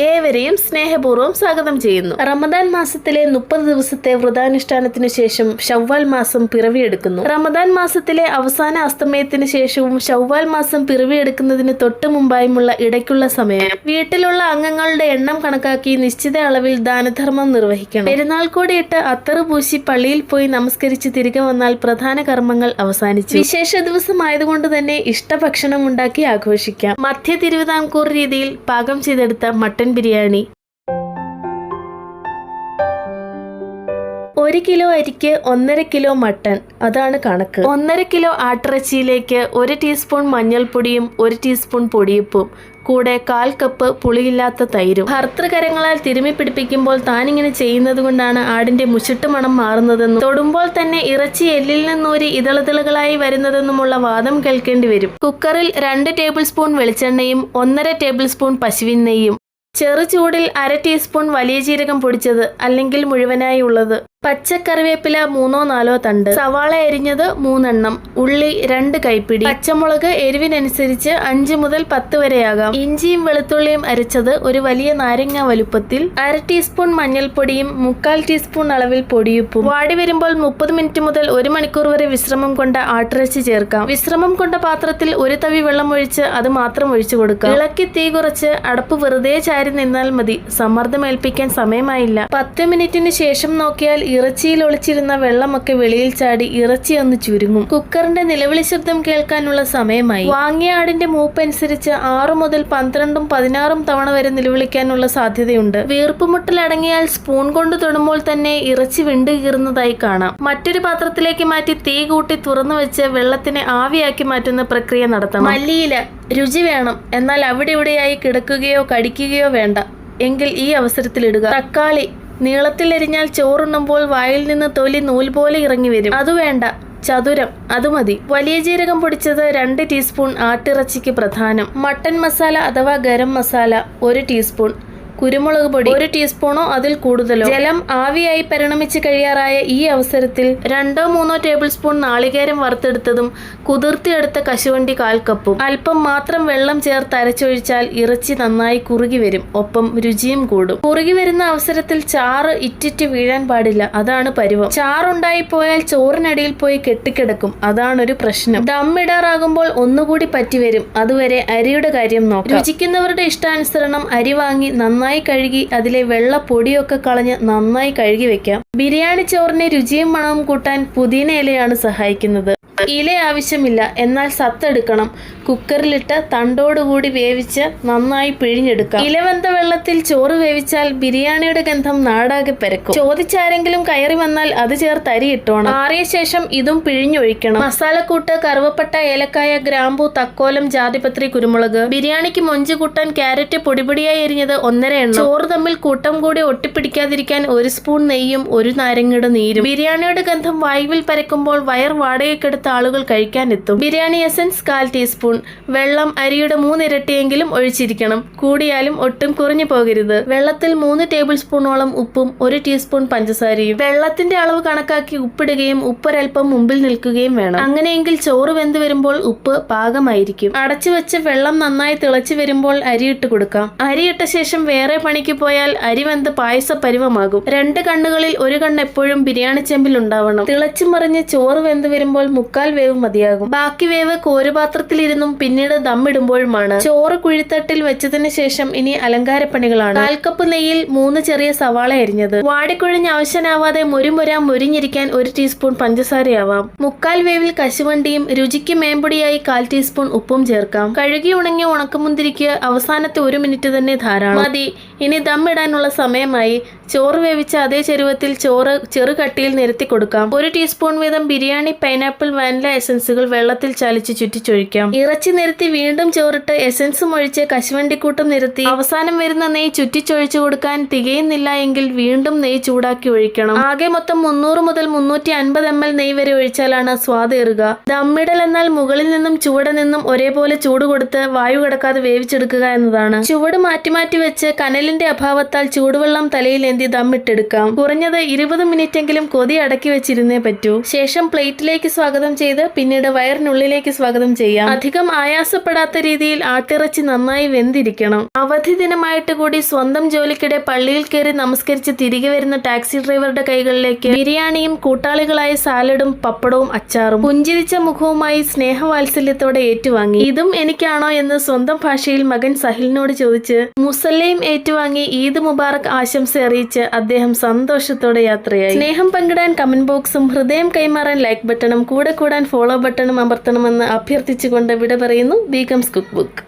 ഏവരെയും സ്നേഹപൂർവം സ്വാഗതം ചെയ്യുന്നു. റമദാൻ മാസത്തിലെ മുപ്പത് ദിവസത്തെ വ്രതാനുഷ്ഠാനത്തിനു ശേഷം ഷവ്വാൽ മാസം പിറവിയെടുക്കുന്നു. റമദാൻ മാസത്തിലെ അവസാന അസ്തമയത്തിന് ശേഷവും ഷവ്വാൽ മാസം പിറവിയെടുക്കുന്നതിന് തൊട്ട് മുമ്പായുമുള്ള ഇടയ്ക്കുള്ള സമയം. വീട്ടിലുള്ള അംഗങ്ങളുടെ എണ്ണം കണക്കാക്കി നിശ്ചിത അളവിൽ ദാനധർമ്മം നിർവഹിക്കണം. പെരുന്നാൾ കൂടിയിട്ട് അത്തറ് പൂശി പള്ളിയിൽ പോയി നമസ്കരിച്ച് തിരികെ വന്നാൽ പ്രധാന കർമ്മങ്ങൾ അവസാനിച്ചു. വിശേഷ ദിവസമായതുകൊണ്ട് തന്നെ ഇഷ്ടഭക്ഷണം ഉണ്ടാക്കി ആഘോഷിക്കാം. മധ്യ തിരുവിതാംകൂർ രീതിയിൽ പാകം ചെയ്തെടുത്ത മട്ടൻ ബിരിയാണി. ഒരു കിലോ അരിക്ക് ഒന്നര കിലോ മട്ടൺ അതാണ് കണക്ക്. ഒന്നര കിലോ ആട്ടിറച്ചിയിലേക്ക് ഒരു ടീസ്പൂൺ മഞ്ഞൾപ്പൊടിയും ഒരു ടീസ്പൂൺ പൊടിയപ്പും കൂടെ കാൽ കപ്പ് പുളിയില്ലാത്ത തൈരും. ഭർത്തൃകരങ്ങളാൽ തിരുമി പിടിപ്പിക്കുമ്പോൾ താനിങ്ങനെ ചെയ്യുന്നത് കൊണ്ടാണ് ആടിന്റെ മുച്ചിട്ട് മണം മാറുന്നതെന്നും തൊടുമ്പോൾ തന്നെ ഇറച്ചി എല്ലിൽ നിന്നൂരി ഇതളുതളുകളായി വരുന്നതെന്നുമുള്ള വാദം കേൾക്കേണ്ടി വരും. കുക്കറിൽ രണ്ട് ടേബിൾ സ്പൂൺ വെളിച്ചെണ്ണയും ഒന്നര ടേബിൾ സ്പൂൺ പശുവിൻ നെയ്യും ചെറു ചൂടിൽ അര ടീസ്പൂൺ വലിയ ജീരകം പൊടിച്ചത് അല്ലെങ്കിൽ മുഴുവനായി ഉള്ളത്. പച്ചക്കറിവേപ്പില മൂന്നോ നാലോ തണ്ട്. സവാള അരിഞ്ഞത് മൂന്നെണ്ണം. ഉള്ളി രണ്ട് കൈപ്പിടി. പച്ചമുളക് എരിവിനനുസരിച്ച് അഞ്ച് മുതൽ പത്ത് വരെയാകാം. ഇഞ്ചിയും വെളുത്തുള്ളിയും അരച്ചത് ഒരു വലിയ നാരങ്ങ വലുപ്പത്തിൽ. അര ടീസ്പൂൺ മഞ്ഞൾപ്പൊടിയും മുക്കാൽ ടീസ്പൂൺ അളവിൽ പൊടിയുപ്പും. വാടി വരുമ്പോൾ മുപ്പത് മിനിറ്റ് മുതൽ ഒരു മണിക്കൂർ വരെ വിശ്രമം കൊണ്ട ആട്ടിറച്ചി ചേർക്കാം. വിശ്രമം കൊണ്ട പാത്രത്തിൽ ഒരു തവി വെള്ളം ഒഴിച്ച് അത് മാത്രം ഒഴിച്ചു കൊടുക്കാം. ഇളക്കി തീ കുറച്ച് അടപ്പ് വെറുതെ ചാരി നിന്നാൽ മതി. സമ്മർദ്ദമേൽപ്പിക്കാൻ സമയമായില്ല. പത്ത് മിനിറ്റിന് ശേഷം നോക്കിയാൽ ഇറച്ചിയിൽ ഒളിച്ചിരുന്ന വെള്ളമൊക്കെ വെളിയിൽ ചാടി ഇറച്ചി ഒന്ന് ചുരുങ്ങും. കുക്കറിന്റെ നിലവിളി ശബ്ദം കേൾക്കാനുള്ള സമയമായി. വാങ്ങിയ ആടിന്റെ മൂപ്പനുസരിച്ച് ആറു മുതൽ പന്ത്രണ്ടും പതിനാറും തവണ വരെ നിലവിളിക്കാനുള്ള സാധ്യതയുണ്ട്. വീർപ്പുമുട്ടൽ അടങ്ങിയാൽ സ്പൂൺ കൊണ്ട് തൊടുമ്പോൾ തന്നെ ഇറച്ചി വിണ്ടുകീറുന്നതായി കാണാം. മറ്റൊരു പാത്രത്തിലേക്ക് മാറ്റി തീ കൂട്ടി തുറന്നു വെച്ച് വെള്ളത്തിനെ ആവിയാക്കി മാറ്റുന്ന പ്രക്രിയ നടത്തണം. മല്ലിയില രുചി വേണം. എന്നാൽ അവിടെ ഇവിടെയായി കിടക്കുകയോ കടിക്കുകയോ വേണ്ട. എങ്കിൽ ഈ അവസരത്തിൽ ഇടുക. തക്കാളി നീളത്തിൽ എരിഞ്ഞാൽ ചോറുണ്ണുമ്പോൾ വായിൽ നിന്ന് തൊലി നൂൽ പോലെ ഇറങ്ങി വരും. അത് വേണ്ട ചതുരം അത് മതി. വലിയ ജീരകം പൊടിച്ചത് രണ്ട് ടീസ്പൂൺ ആട്ടിറച്ചിക്ക് പ്രധാനം. മട്ടൻ മസാല അഥവാ ഗരം മസാല ഒരു ടീസ്പൂൺ. കുരുമുളക് പൊടി ഒരു ടീസ്പൂണോ അതിൽ കൂടുതലോ? ജലം ആവിയായി പരിണമിച്ച് കഴിയാറായ ഈ അവസരത്തിൽ രണ്ടോ മൂന്നോ ടേബിൾ സ്പൂൺ നാളികേരം വറുത്തെടുത്തതും കുതിർത്തിയെടുത്ത കശുവണ്ടി കാൽ കപ്പും. അല്പം മാത്രം വെള്ളം ചേർത്ത് അരച്ചൊഴിച്ചാൽ ഇറച്ചി നന്നായി കുറുകി വരും. ഒപ്പം രുചിയും കൂടും. കുറുകി വരുന്ന അവസരത്തിൽ ചാറ് ഇറ്റിറ്റ് വീഴാൻ പാടില്ല. അതാണ് പരുവം. ചാറുണ്ടായി പോയാൽ ചോറിനടിയിൽ പോയി കെട്ടിക്കിടക്കും. അതാണൊരു പ്രശ്നം. ദം ദമ്മിടാറാകുമ്പോൾ ഒന്നുകൂടി പറ്റിവരും. അതുവരെ അരിയുടെ കാര്യം നോക്കാം. രുചിക്കുന്നവരുടെ ഇഷ്ടാനുസരണം അരി വാങ്ങി നന്നായി കഴുകി അതിലെ വെള്ള പൊടിയൊക്കെ കളഞ്ഞ് നന്നായി കഴുകി വെക്കാം. ബിരിയാണി ചോറിന് രുചിയും മണവും കൂട്ടാൻ പുതിന ഇലയാണ് സഹായിക്കുന്നത്. ഇല ആവശ്യമില്ല. എന്നാൽ സത്തെടുക്കണം. കുക്കറിലിട്ട് തണ്ടോടുകൂടി വേവിച്ച് നന്നായി പിഴിഞ്ഞെടുക്കാം. ഇലവെന്ത വെള്ളത്തിൽ ചോറ് വേവിച്ചാൽ ബിരിയാണിയുടെ ഗന്ധം നാടാകെ പരക്കും. ചോദിച്ചാരെങ്കിലും കയറി വന്നാൽ അത് ചേർത്ത് അരി ഇട്ടോണം. ആറിയ ശേഷം ഇതും പിഴിഞ്ഞൊഴിക്കണം. മസാലക്കൂട്ട് കറുവപ്പട്ട ഏലക്കായ ഗ്രാമ്പു തക്കോലം ജാതിപത്രി കുരുമുളക്. ബിരിയാണിക്ക് മൊഞ്ച് കൂട്ടാൻ ക്യാരറ്റ് പൊടിപൊടിയായി എരിഞ്ഞത് ഒന്നര എണ്ണം. ചോറ് തമ്മിൽ കൂട്ടം കൂടി ഒട്ടിപ്പിടിക്കാതിരിക്കാൻ ഒരു സ്പൂൺ നെയ്യും ഒരു നാരങ്ങയുടെ നീരും. ബിരിയാണിയുടെ ഗന്ധം വായുവിൽ പരക്കുമ്പോൾ വയർ വാടകയ്ക്കെടുത്ത ആളുകൾ കഴിക്കാനെത്തും. ബിരിയാണി എസൻസ് കാൽ ടീസ്പൂൺ. വെള്ളം അരിയുടെ മൂന്നിരട്ടിയെങ്കിലും ഒഴിച്ചിരിക്കണം. കൂടിയാലും ഒട്ടും കുറഞ്ഞു പോകരുത്. വെള്ളത്തിൽ മൂന്ന് ടേബിൾ സ്പൂണോളം ഉപ്പും ഒരു ടീസ്പൂൺ പഞ്ചസാരയും. വെള്ളത്തിന്റെ അളവ് കണക്കാക്കി ഉപ്പിടുകയും ഉപ്പൊരൽപ്പം മുമ്പിൽ നിൽക്കുകയും വേണം. അങ്ങനെയെങ്കിൽ ചോറ് വെന്ത് വരുമ്പോൾ ഉപ്പ് പാകമായിരിക്കും. അടച്ചു വെച്ച് വെള്ളം നന്നായി തിളച്ചു വരുമ്പോൾ അരിയിട്ട് കൊടുക്കാം. അരിയിട്ട ശേഷം വേറെ പണിക്ക് പോയാൽ അരി വെന്ത് പായസ പരിവമാകും രണ്ട് കണ്ണുകളിൽ ഒരു കണ്ണ് എപ്പോഴും ബിരിയാണി ചെമ്പിൽ ഉണ്ടാവണം. തിളച്ചു മറിഞ്ഞ് ചോറ് വെന്ത് വരുമ്പോൾ മുക്കാൽ വേവ് മതിയാകും. ബാക്കി വേവ് കോരുപാത്രത്തിലിരുന്നും പിന്നീട് ദമ്മിടുമ്പോഴുമാണ്. ചോറ് കുഴിത്തട്ടിൽ വെച്ചതിന് ശേഷം ഇനി അലങ്കാരപ്പണികളാണ്. കാൽ കപ്പ് നെയ്യിൽ മൂന്ന് ചെറിയ സവാള അരിഞ്ഞത്. വാടിക്കുഴഞ്ഞ് ആവശ്യനാവാതെ മുരുമുരാ മുരിഞ്ഞിരിക്കാൻ ഒരു ടീസ്പൂൺ പഞ്ചസാരയാവാം. മുക്കാൽ വേവിൽ കശുവണ്ടിയും രുചിക്ക് മേമ്പൊടിയായി കാൽ ടീസ്പൂൺ ഉപ്പും ചേർക്കാം. കഴുകി ഉണങ്ങിയ ഉണക്കമുന്തിരിക്ക് അവസാനത്തെ ഒരു മിനിറ്റ് തന്നെ ധാരാളം. മതി. ഇനി ദമ്മിടാനുള്ള സമയമായി. ചോറ് വേവിച്ച അതേ ചെരുവത്തിൽ ചോറ് ചെറുകട്ടിയിൽ നിരത്തി കൊടുക്കാം. ഒരു ടീസ്പൂൺ വീതം ബിരിയാണി പൈനാപ്പിൾ വാനില എസൻസുകൾ വെള്ളത്തിൽ ചലിച്ച് ചുറ്റിച്ചൊഴിക്കാം. ഇറച്ചി നിരത്തി വീണ്ടും ചോറിട്ട് എസൻസും ഒഴിച്ച് കശുവണ്ടിക്കൂട്ടും നിരത്തി അവസാനം വരുന്ന നെയ്യ് ചുറ്റിച്ചൊഴിച്ചു കൊടുക്കാൻ തികയുന്നില്ല എങ്കിൽ വീണ്ടും നെയ്യ് ചൂടാക്കി ഒഴിക്കണം. ആകെ മൊത്തം മുന്നൂറ് മുതൽ മുന്നൂറ്റി അൻപത് എം എൽ നെയ്യ് വരെ ഒഴിച്ചാലാണ് സ്വാദേറുക ദമ്മിടൽ എന്നാൽ മുകളിൽ നിന്നും ചുവടെ നിന്നും ഒരേപോലെ ചൂട് കൊടുത്ത് വായു കിടക്കാതെ വേവിച്ചെടുക്കുക എന്നതാണ്. ചുവട് മാറ്റി മാറ്റി വെച്ച് കനലിന്റെ അഭാവത്താൽ ചൂടുവെള്ളം തലയിൽ ഏന്തി ദമ്മിട്ടെടുക്കാം കുറഞ്ഞത് ഇരുപത് മിനിറ്റെങ്കിലും കൊതി അടക്കി വെച്ചിരുന്നേ പറ്റൂ. ശേഷം പ്ലേറ്റിലേക്ക് സ്വാഗതം ചെയ്ത് പിന്നീട് വയറിനുള്ളിലേക്ക് സ്വാഗതം ചെയ്യാം. അധികം ആയാസപ്പെടാത്ത രീതിയിൽ ആട്ടിറച്ചി നന്നായി വെന്തിരിക്കണം. അവധി ദിനമായിട്ട് കൂടി സ്വന്തം ജോലിക്കിടെ പള്ളിയിൽ കയറി നമസ്കരിച്ച് തിരികെ വരുന്ന ടാക്സി ഡ്രൈവറുടെ കൈകളിലേക്ക് ബിരിയാണിയും കൂട്ടാളികളായ സാലഡും പപ്പടവും അച്ചാറും പുഞ്ചിരിച്ച മുഖവുമായി സ്നേഹവാത്സല്യത്തോടെ ഏറ്റുവാങ്ങി. ഇതും എനിക്കാണോ? എന്ന് സ്വന്തം ഭാഷയിൽ മകൻ സഹിലിനോട് ചോദിച്ച്. മുസല്ലയും ഏറ്റുവാങ്ങി ഈദ് മുബാറക് ആശംസ അറിയിച്ച് അദ്ദേഹം സന്തോഷത്തോടെ യാത്രയായി. സ്നേഹം പങ്കിടാൻ കമന്റ് ബോക്സും ഹൃദയം കൈമാറാൻ ലൈക്ക് ബട്ടണും കൂടെ കൂടാൻ ഫോളോ ബട്ടണും അമർത്തണമെന്ന് അഭ്യർത്ഥിച്ചുകൊണ്ട് വിട പറയുന്നു ബീഗംസ് കുക്ക് ബുക്ക്.